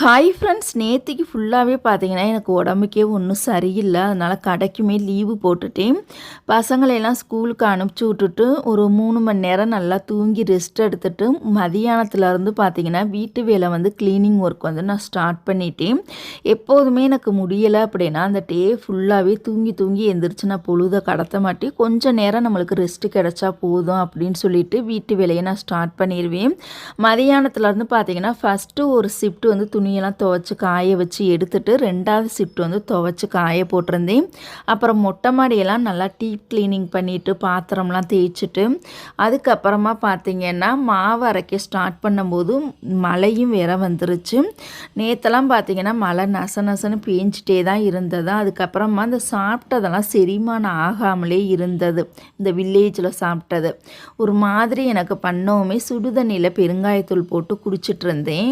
Hi friends நேற்றுக்கு ஃபுல்லாகவே பார்த்தீங்கன்னா எனக்கு உடம்புக்கே ஒன்றும் சரியில்லை. அதனால் கடைக்குமே லீவு போட்டுட்டேன். பசங்களையெல்லாம் ஸ்கூலுக்கு அனுப்பிச்சி விட்டுட்டு ஒரு மூணு மணி நேரம் நல்லா தூங்கி ரெஸ்ட் எடுத்துட்டு மதியானத்துலேருந்து பார்த்தீங்கன்னா வீட்டு வேலை வந்து க்ளீனிங் ஒர்க் வந்து நான் ஸ்டார்ட் பண்ணிட்டேன். எப்போதுமே எனக்கு முடியலை அப்படின்னா அந்த டே ஃபுல்லாகவே தூங்கி தூங்கி எந்திரிச்சு நான் பொழுதை கடத்த மாட்டி கொஞ்சம் நேரம் நம்மளுக்கு ரெஸ்ட்டு கிடச்சா போதும் அப்படின்னு சொல்லிட்டு வீட்டு வேலையை நான் ஸ்டார்ட் பண்ணிடுவேன் மதியானத்துலேருந்து பார்த்தீங்கன்னா ஃபஸ்ட்டு ஒரு ஷிஃப்ட் வந்து துணி துணியெல்லாம் துவைச்சி காய வச்சு எடுத்துட்டு ரெண்டாவது ஷிஃப்ட் வந்து துவைச்சி காய போட்டிருந்தேன். அப்புறம் மொட்டை மாடியெல்லாம் நல்லா டீப் க்ளீனிங் பண்ணிவிட்டு பாத்திரம்லாம் தேய்ச்சிட்டு அதுக்கப்புறமா பார்த்திங்கன்னா மாவு அரைக்க ஸ்டார்ட் பண்ணும்போது மழையும் வேற வந்துருச்சு. நேற்றெல்லாம் பார்த்திங்கன்னா மழை நச நசன்னு பேஞ்சிட்டே தான் இருந்தது. அதுக்கப்புறமா அந்த சாப்பிட்டதெல்லாம் செரிமானம் ஆகாமலே இருந்தது. இந்த வில்லேஜில் சாப்பிட்டது. ஒரு மாதிரி எனக்கு பண்ணவுமே சுடுதண்ணியில் பெருங்காயத்தூள் போட்டு குடிச்சிட்டு இருந்தேன்.